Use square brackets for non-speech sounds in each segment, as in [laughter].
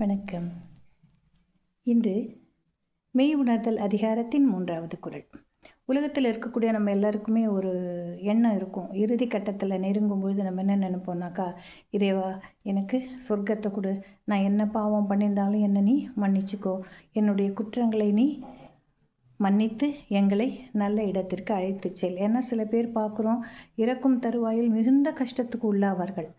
வணக்கம். இன்று மெய் உணர்தல் அதிகாரத்தின் மூன்றாவது குரல். உலகத்தில் இருக்கக்கூடிய நம்ம எல்லாருக்குமே ஒரு எண்ணம் இருக்கும். இறுதி கட்டத்தில் நெருங்கும்பொழுது நம்ம என்ன நினைப்போம்னாக்கா இறைவா எனக்கு சொர்க்கத்தை கொடு. நான் என்ன பாவம் பண்ணியிருந்தாலும் என்னை நீ மன்னிச்சுக்கோ. என்னுடைய குற்றங்களை நீ மன்னித்து எங்களை நல்ல இடத்திற்கு அழைத்து செல். ஏன்னா சில பேர் பார்க்குறோம் இறக்கும் தருவாயில் மிகுந்த கஷ்டத்துக்கு உள்ளாவார்கள்.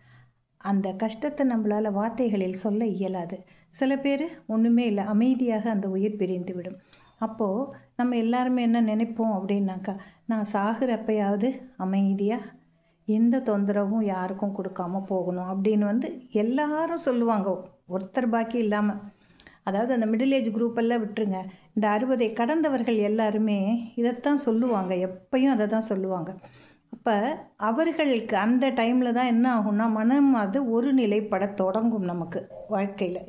அந்த கஷ்டத்தை நம்மளால் வார்த்தைகளில் சொல்ல இயலாது. சில பேர் ஒன்றுமே இல்லை அமைதியாக அந்த உயிர் பிரிந்து விடும். அப்போது நம்ம எல்லாருமே என்ன நினைப்போம் அப்படின்னாக்கா நான் சாகுறப்பையாவது அமைதியாக எந்த தொந்தரவும் யாருக்கும் கொடுக்காம போகணும் அப்படின்னு வந்து எல்லாரும் சொல்லுவாங்க. ஒருத்தர் பாக்கி இல்லாமல் அதாவது அந்த மிடில் ஏஜ் குரூப்பெல்லாம் விட்டுருங்க. இந்த அறுபதை கடந்தவர்கள் எல்லாருமே இதைத்தான் சொல்லுவாங்க. எப்பையும் அதை தான் சொல்லுவாங்க. அப்போ அவர்களுக்கு அந்த டைமில் தான் என்ன ஆகும்னா மனம் அது ஒரு நிலைப்பட தொடங்கும் நமக்கு வாழ்க்கையில்.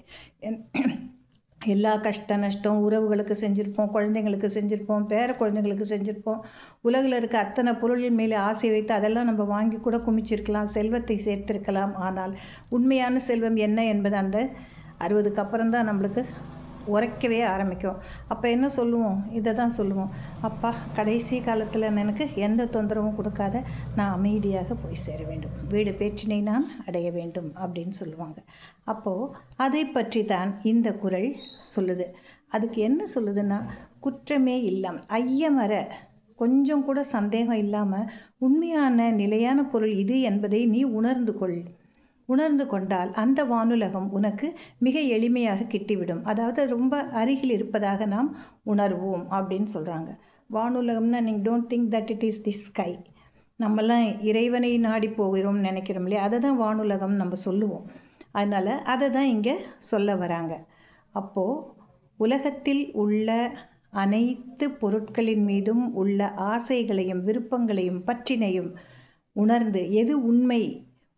[clears throat] எல்லா கஷ்ட நஷ்டம் உறவுகளுக்கு செஞ்சுருப்போம் குழந்தைங்களுக்கு செஞ்சுருப்போம் பேர குழந்தைங்களுக்கு செஞ்சுருப்போம். உலகில் இருக்க அத்தனை பொருளின் மேலே ஆசை வைத்து அதெல்லாம் நம்ம வாங்கி கூட குமிச்சிருக்கலாம் செல்வத்தை சேர்த்திருக்கலாம். ஆனால் உண்மையான செல்வம் என்ன என்பது அந்த அறுபதுக்கு அப்புறம் தான் நம்மளுக்கு உரைக்கவே ஆரம்பிக்கும். அப்போ என்ன சொல்லுவோம்? இதை தான் சொல்லுவோம். அப்பா கடைசி காலத்தில் எனக்கு எந்த தொந்தரவும் கொடுக்காத நான் அமைதியாக போய் சேர வேண்டும். வீடு பேச்சினை நான் அடைய வேண்டும் அப்படின்னு சொல்லுவாங்க. அப்போது அதை பற்றி தான் இந்த குரல் சொல்லுது. அதுக்கு என்ன சொல்லுதுன்னா குற்றமே இல்லாமல் ஐயமர கொஞ்சம் கூட சந்தேகம் இல்லாமல் உண்மையான நிலையான பொருள் இது என்பதை நீ உணர்ந்து கொள். உணர்ந்து கொண்டால் அந்த வானுலகம் உனக்கு மிக எளிமையாக கிட்டிவிடும். அதாவது ரொம்ப அருகில் இருப்பதாக நாம் உணர்வோம் அப்படின்னு சொல்கிறாங்க வானுலகம்னா நீங்கள் don't think that it is the sky நம்மலாம் இறைவனை நாடி போகிறோம்னு நினைக்கிறோம் இல்லையா? அதை தான் வானுலகம் நம்ம சொல்லுவோம். அதனால் அதை தான் இங்கே சொல்ல வராங்க. அப்போது உலகத்தில் உள்ள அனைத்து பொருட்களின் மீதும் உள்ள ஆசைகளையும் விருப்பங்களையும் பற்றினையும் உணர்ந்து எது உண்மை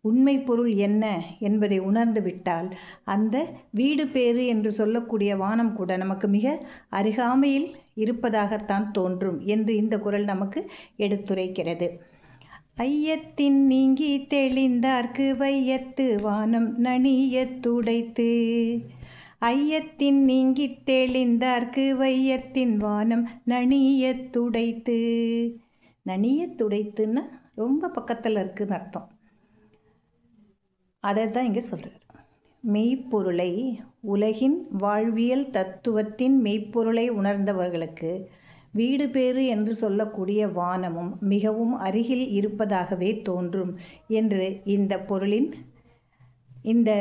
உண்மை பொருள் என்ன என்பதை உணர்ந்து விட்டால் அந்த வீடு பேறு என்று சொல்லக்கூடிய வானம் கூட நமக்கு மிக அருகாமையில் இருப்பதாகத்தான் தோன்றும் என்று இந்த குரல் நமக்கு எடுத்துரைக்கிறது. ஐயத்தின் நீங்கி தெளிந்தார்க்கு வையத்து வானம் நனியத்துடைத்து துடைத்து. ஐயத்தின் நீங்கி தெளிந்தார்க்கு வையத்தின் வானம் நனியத்துடைத்து துடைத்து. துடைத்துன்னா ரொம்ப பக்கத்தில் இருக்குதுன்னு அர்த்தம். அதை தான் இங்கே சொல்கிறார் மெய்ப்பொருளை உலகின் வாழ்வியல் தத்துவத்தின் மெய்ப்பொருளை உணர்ந்தவர்களுக்கு வீடு பேறு என்று சொல்லக்கூடிய வானமும் மிகவும் அருகில் இருப்பதாகவே தோன்றும் என்று இந்த பொருளின் இந்த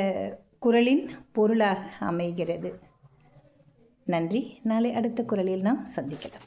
குரலின் பொருளாக அமைகிறது. நன்றி. நாளை அடுத்த குரலில் நாம் சந்திக்கலாம்.